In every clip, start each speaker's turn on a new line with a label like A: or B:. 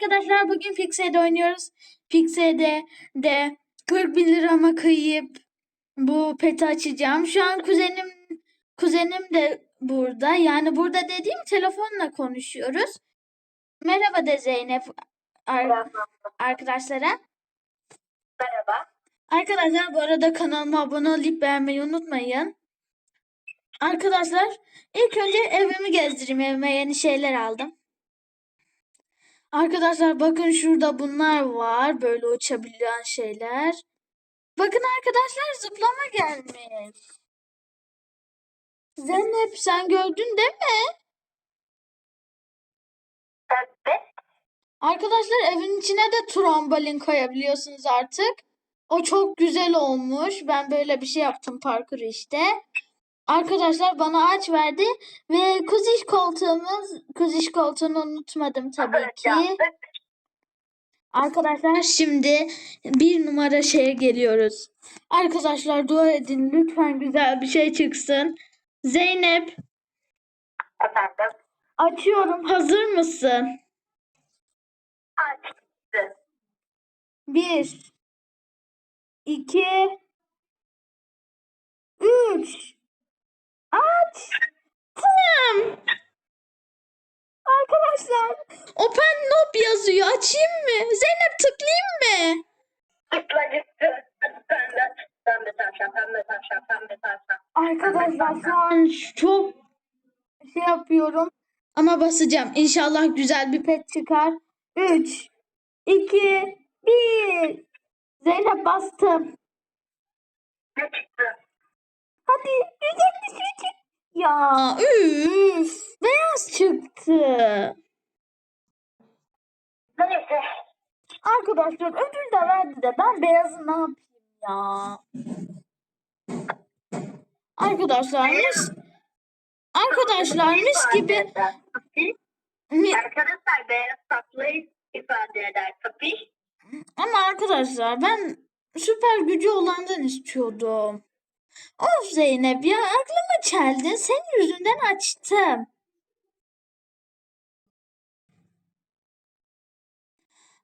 A: arkadaşlar bugün Fixe'de oynuyoruz. Fixe'de de 40 bin liramı kıyıp bu peti açacağım. Şu an kuzenim kuzenim de burada. Yani burada dediğim telefonla konuşuyoruz. Merhaba de Zeynep ar- arkadaşlara.
B: Merhaba.
A: Arkadaşlar bu arada kanalıma abone olup beğenmeyi unutmayın. Arkadaşlar ilk önce evimi gezdireyim. Evime yeni şeyler aldım. Arkadaşlar bakın şurada bunlar var. Böyle uçabilen şeyler. Bakın arkadaşlar zıplama gelmiş. Zeynep sen gördün değil mi?
B: Evet.
A: Arkadaşlar evin içine de trambolin koyabiliyorsunuz artık. O çok güzel olmuş. Ben böyle bir şey yaptım parkur işte. Arkadaşlar bana ağaç verdi ve kuziş koltuğumuz, kuziş koltuğunu unutmadım tabii ki. Arkadaşlar şimdi bir numara şeye geliyoruz. Arkadaşlar dua edin lütfen güzel bir şey çıksın. Zeynep
B: Efendim.
A: açıyorum hazır mısın?
B: Açtı.
A: Bir, iki, üç. Açtım. Arkadaşlar Open Nob yazıyor. Açayım mı? Zeynep tıklayayım mı?
B: Tıkla gitti. Pembe. Pembe tavşan. Pembe tavşan. Pembe tavşan.
A: Arkadaşlar şu an çok şey yapıyorum. Ama basacağım. İnşallah güzel bir pet çıkar. 3, 2, 1. Zeynep bastım.
B: Ne çıktı?
A: Hadi güzel bir şey çık. Ya üf. Beyaz çıktı.
B: Neyse.
A: Arkadaşlar ödül de verdi de ben beyazı ne yapayım ya. Arkadaşlar mis, arkadaşlar mis gibi mi-
B: Arkadaşlar beyaz tatlıyı ifade eder. Tabii.
A: ama arkadaşlar ben süper gücü olandan istiyordum. Of Zeynep ya aklımı çeldin. Senin yüzünden açtım.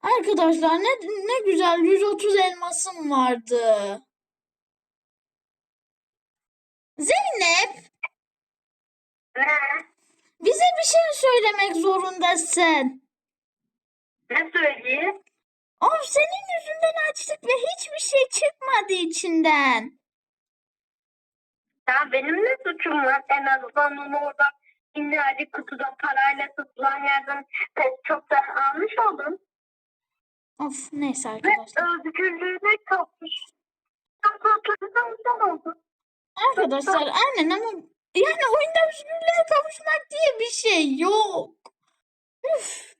A: Arkadaşlar ne ne güzel 130 elmasım vardı. Zeynep
B: Ne?
A: bize bir şey söylemek zorundasın.
B: Ne söyleyeyim?
A: Of senin yüzünden açtık ve hiçbir şey çıkmadı içinden.
B: Ya benim ne suçum var? En azından onu orada minnacık kutuda parayla satılan yerden pek çoktan almış oldum.
A: Of neyse
B: Ve
A: arkadaşlar.
B: özgürlüğüne kapmış. Çok tatlı bir insan oldu.
A: Arkadaşlar aynen ama yani oyunda özgürlüğe kavuşmak diye bir şey yok. Üf.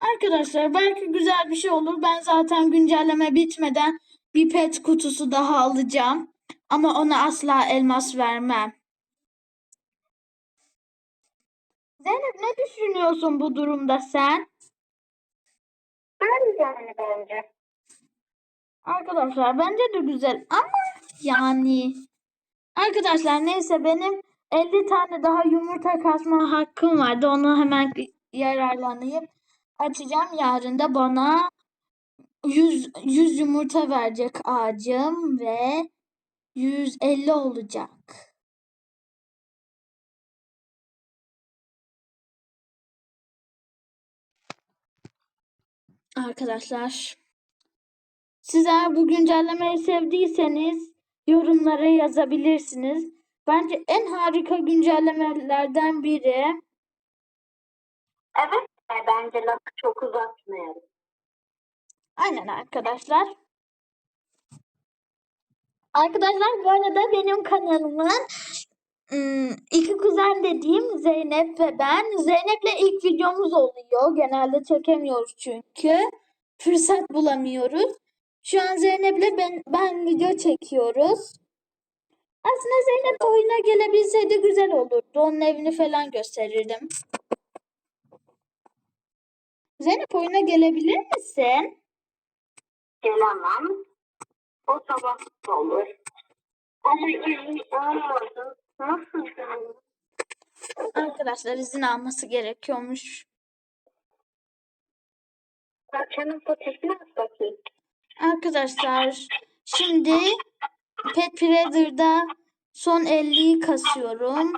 A: Arkadaşlar belki güzel bir şey olur. Ben zaten güncelleme bitmeden bir pet kutusu daha alacağım. Ama ona asla elmas vermem. Zeynep ne düşünüyorsun bu durumda sen?
B: Ben yani bence.
A: Arkadaşlar bence de güzel ama yani arkadaşlar neyse benim 50 tane daha yumurta kasma hakkım vardı. Onu hemen yararlanayım. Açacağım. Yarın da bana 100, 100 yumurta verecek ağacım ve 150 olacak. Arkadaşlar siz eğer bu güncellemeyi sevdiyseniz yorumlara yazabilirsiniz. Bence en harika güncellemelerden biri.
B: Evet. Bence lafı çok uzatmayalım.
A: Aynen arkadaşlar. Arkadaşlar bu arada benim kanalımın ım, iki kuzen dediğim Zeynep ve ben. Zeynep'le ilk videomuz oluyor. Genelde çekemiyoruz çünkü. Fırsat bulamıyoruz. Şu an Zeynep'le ben, ben video çekiyoruz. Aslında Zeynep oyuna gelebilseydi güzel olurdu. Onun evini falan gösterirdim. Zeynep oyuna gelebilir misin?
B: Gelemem. O sabah da olur. Ama izin olmadı. Nasıl?
A: Arkadaşlar izin alması gerekiyormuş.
B: Akşamın fotosunu at bakayım.
A: Arkadaşlar şimdi Pet Predator'da son 50'yi kasıyorum.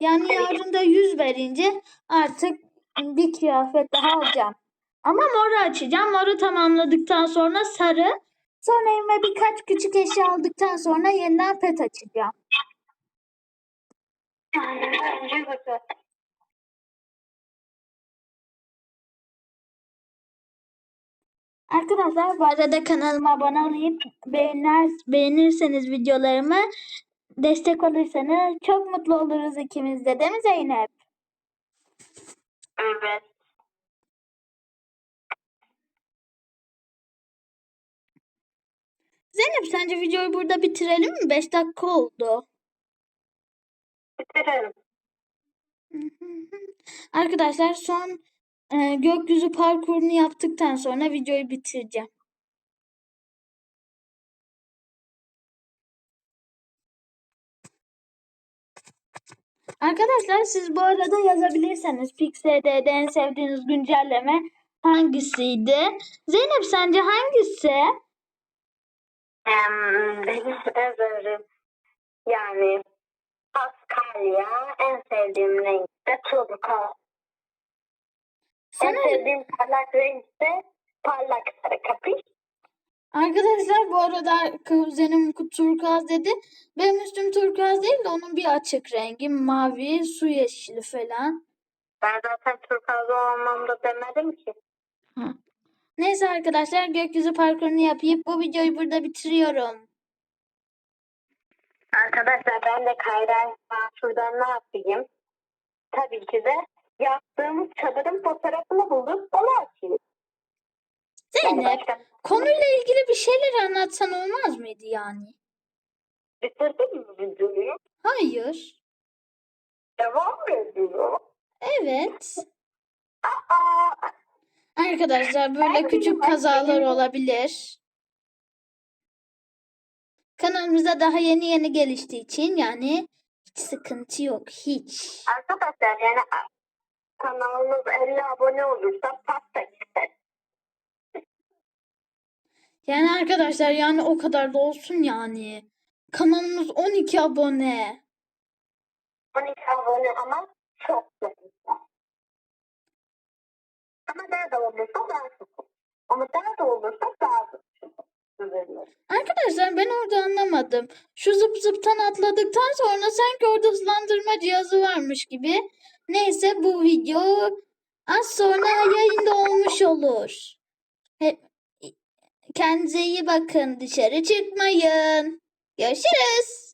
A: Yani yarın da 100 verince artık bir kıyafet daha alacağım. Ama moru açacağım. Moru tamamladıktan sonra sarı. Sonra evime birkaç küçük eşya aldıktan sonra yeniden pet açacağım. Arkadaşlar bu arada kanalıma abone olup beğenir, beğenirseniz videolarımı destek olursanız çok mutlu oluruz ikimiz de değil mi Zeynep?
B: Evet.
A: Zeynep sence videoyu burada bitirelim mi? 5 dakika oldu.
B: Bitirelim.
A: Arkadaşlar son e, gökyüzü parkurunu yaptıktan sonra videoyu bitireceğim. Arkadaşlar siz bu arada yazabilirseniz Pixel'de en sevdiğiniz güncelleme hangisiydi? Zeynep sence hangisi?
B: Benim özerim yani Paskalya en sevdiğim renk de turkuaz. En
A: Sana
B: sevdiğim parlak renk de parlak sarı kapış.
A: Arkadaşlar bu arada kuzenim turkuaz dedi. Benim üstüm turkuaz değil de onun bir açık rengi mavi, su yeşili falan.
B: Ben zaten turkuaz olmam da demedim ki.
A: Neyse arkadaşlar gökyüzü parkurunu yapıp bu videoyu burada bitiriyorum.
B: Arkadaşlar ben de Kayra şuradan ne yapayım? Tabii ki de yaptığımız çadırın fotoğrafını bulup onu açayım. Yani
A: Zeynep
B: başka
A: konuyla ilgili bir şeyler anlatsan olmaz mıydı yani?
B: bitirdin mi videoyu?
A: Hayır.
B: Devam mı ediyor?
A: Evet.
B: Aa,
A: Arkadaşlar böyle küçük kazalar olabilir. Kanalımızda daha yeni yeni geliştiği için yani hiç sıkıntı yok. Hiç.
B: arkadaşlar yani kanalımız 50 abone olursa pasta ister.
A: Yani arkadaşlar yani o kadar da olsun yani. Kanalımız 12 abone.
B: 12 abone ama çok güzel. Ama da olursa olur. Ama da olursa olur.
A: Arkadaşlar ben orada anlamadım. Şu zıp zıptan atladıktan sonra sanki orada hızlandırma cihazı varmış gibi. Neyse bu video az sonra yayında olmuş olur. Hep kendinize iyi bakın. Dışarı çıkmayın. Görüşürüz.